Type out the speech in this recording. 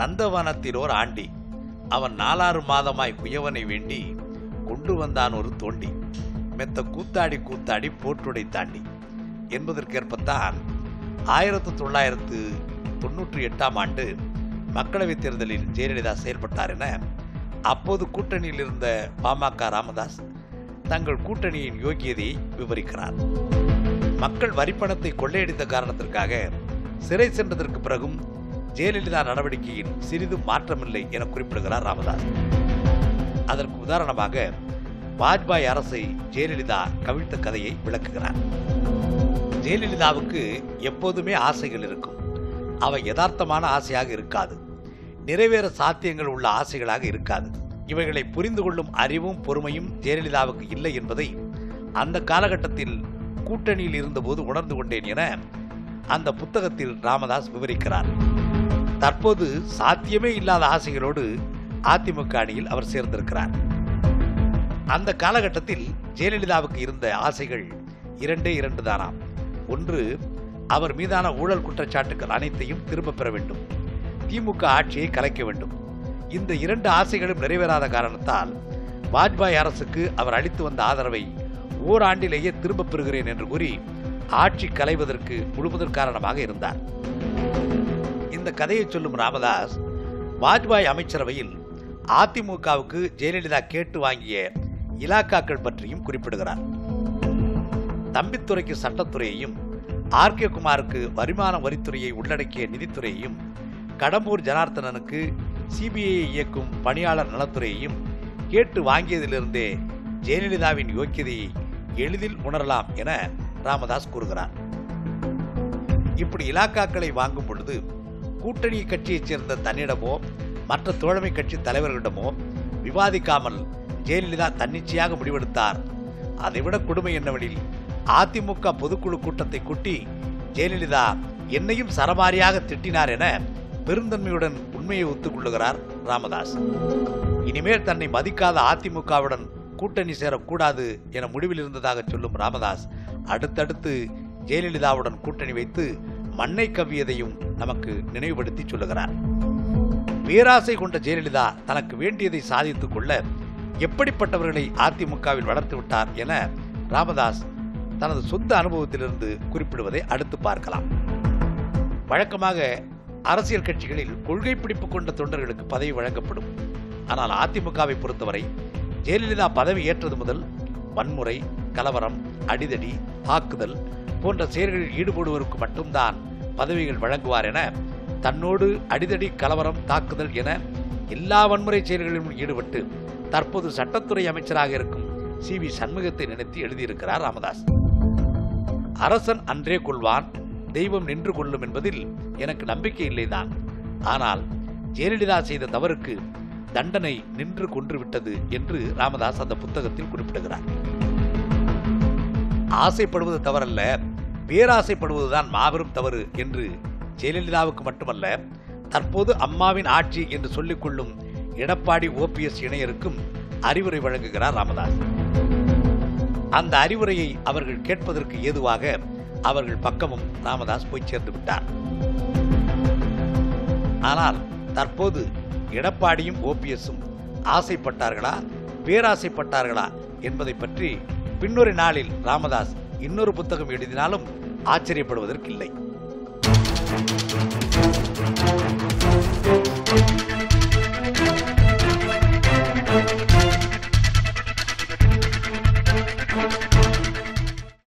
நந்தவனத்தில் ஒரு ஆண்டி. அவன் நாலாறு மாதமாய் குயவனை வேண்டி கொண்டு வந்தான் ஒரு தோண்டி. மெத்த கூத்தாடி கூத்தாடி போற்றுடை தாண்டி. என்பதற்கேற்பத்தான் ஆயிரத்து தொள்ளாயிரத்து தொன்னூற்றி எட்டாம் ஆண்டு மக்களவைத் தேர்தலில் ஜெயலலிதா செயல்பட்டார் என அப்போது கூட்டணியில் இருந்த பாமக ராமதாஸ் தங்கள் கூட்டணியின் யோகியதையை விவரிக்கிறார். மக்கள் வரிப்பணத்தை கொள்ளையடித்த காரணத்திற்காக சிறை சென்றதற்கு பிறகும் ஜெயலலிதா நடவடிக்கையின் சிறிதும் மாற்றமில்லை என குறிப்பிடுகிறார் ராமதாஸ். அதற்கு உதாரணமாக வாஜ்பாய் அரசை ஜெயலலிதா கவிழ்த்த கதையை விளக்குகிறார். ஜெயலலிதாவுக்கு எப்போதுமே ஆசைகள் இருக்கும். அவை யதார்த்தமான ஆசையாக இருக்காது. நிறைவேற சாத்தியங்கள் உள்ள ஆசைகளாக இருக்காது. இவைகளை புரிந்து கொள்ளும் அறிவும் பொறுமையும் ஜெயலலிதாவுக்கு இல்லை என்பதை அந்த காலகட்டத்தில் கூட்டணியில் இருந்தபோது உணர்ந்து கொண்டேன் என அந்த புத்தகத்தில் ராமதாஸ் விவரிக்கிறார். தற்போது சாத்தியமே இல்லாத ஆசைகளோடு அதிமுக அணியில் அவர் சேர்ந்திருக்கிறார். அந்த காலகட்டத்தில் ஜெயலலிதாவுக்கு இருந்த ஆசைகள் இரண்டே இரண்டு தானாம். ஒன்று அவர் மீதான ஊழல் குற்றச்சாட்டுகள் அனைத்தையும் திரும்பப் பெற வேண்டும். திமுக ஆட்சியை கலைக்க வேண்டும். இந்த இரண்டு ஆசைகளும் நிறைவேறாத காரணத்தால் வாஜ்பாய் அரசுக்கு அவர் அளித்து வந்த ஆதரவை ஓராண்டிலேயே திரும்பப் பெறுகிறேன் என்று கூறி ஆட்சி கலைவதற்கு முழுமுதற் காரணமாக இருந்தார். இந்த கதையை சொல்லும் ராமதாஸ் வாஜ்பாய் அமைச்சரவையில் அதிமுகவுக்கு ஜெயலலிதா கேட்டு வாங்கிய இலாக்காக்கள் பற்றியும் குறிப்பிடுகிறார். தம்பித்துறைக்கு சட்டத்துறையையும் ஆர் கே குமாருக்கு வருமான வரித்துறையை உள்ளடக்கிய நிதித்துறையையும் கடம்பூர் ஜனார்த்தனனுக்கு சிபிஐ இயக்கும் பணியாளர் நலத்துறையையும் கேட்டு வாங்கியதிலிருந்தே ஜெயலலிதாவின் யோக்கியதையை எளிதில் உணரலாம் என ராமதாஸ் கூறுகிறார். இப்படி இலாக்காக்களை வாங்கும் பொழுது கூட்டணி கட்சியைச் சேர்ந்த தன்னிடமோ மற்ற தோழமை கட்சி தலைவர்களிடமோ விவாதிக்காமல் ஜெயலலிதா தன்னிச்சையாக முடிவெடுத்தார். அதைவிட கொடுமை என்னவெனில் அதிமுக பொதுக்குழு கூட்டத்தை கூட்டி ஜெயலலிதா என்னையும் சரமாரியாக திட்டினார் என பெருந்தன்மையுடன் உண்மையை ஒத்துக்கொள்ளுகிறார் ராமதாஸ். இனிமேல் தன்னை மதிக்காத அதிமுகவுடன் கூட்டணி சேரக்கூடாது என முடிவில் இருந்ததாக சொல்லும் ராமதாஸ் அடுத்தடுத்து ஜெயலலிதாவுடன் கூட்டணி வைத்து மண்ணை கவ்வியதையும் நமக்கு நினைவுபடுத்தி சொல்லுகிறார். பேராசை கொண்ட ஜெயலலிதா தனக்கு வேண்டியதை சாதித்துக் கொள்ள எப்படிப்பட்டவர்களை அதிமுகவில் வளர்த்து விட்டார் என ராமதாஸ் தனது சொந்த அனுபவத்திலிருந்து குறிப்பிடுவதை அடுத்து பார்க்கலாம். வழக்கமாக அரசியல் கட்சிகளில் கொள்கை பிடிப்பு கொண்ட தொண்டர்களுக்கு பதவி வழங்கப்படும். ஆனால் அதிமுகவை பொறுத்தவரை ஜெயலலிதா பதவி ஏற்றது முதல் வன்முறை கலவரம் அடிதடி தாக்குதல் போன்ற செயல்களில் ஈடுபடுவோருக்கு மட்டும்தான் பதவிகள் வழங்குவார் என தன்னோடு அடிதடி கலவரம் தாக்குதல் என எல்லா வன்முறை செயல்களிலும் ஈடுபட்டு தற்போது சட்டத்துறை அமைச்சராக இருக்கும் சி. வி. சண்முகத்தை நினைத்து எழுதியிருக்கிறார் ராமதாஸ். அரசன் அன்றே கொள்வான் தெய்வம் நின்று கொள்ளும் என்பதில் எனக்கு நம்பிக்கை இல்லைதான். ஆனால் ஜெயலலிதா செய்த தவறுக்கு தண்டனை நின்று கொன்றுவிட்டது என்று ராமதாஸ் அந்த புத்தகத்தில் குறிப்பிடுகிறார். ஆசைப்படுவது தவறல்ல. பேராசைப்படுவதுதான் மாபெரும் தவறு என்று ஜெயலலிதாவுக்கு மட்டுமல்ல தற்போது அம்மாவின் ஆட்சி என்று சொல்லிக்கொள்ளும் எடப்பாடி ஓபிஎஸ் இணையருக்கும் அறிவுரை வழங்குகிறார் ராமதாஸ். அந்த அறிவுரையை அவர்கள் கேட்பதற்கு ஏதுவாக அவர்கள் பக்கமும் ராமதாஸ் போய் சேர்ந்து விட்டார். ஆனால் தற்போது எடப்பாடியும் ஓபிஎஸும் ஆசைப்பட்டார்களா பேராசைப்பட்டார்களா என்பதை பற்றி பின்னொரு நாளில் ராமதாஸ் இன்னொரு புத்தகம் எழுதினாலும் ஆச்சரியப்படுவதற்கில்லை.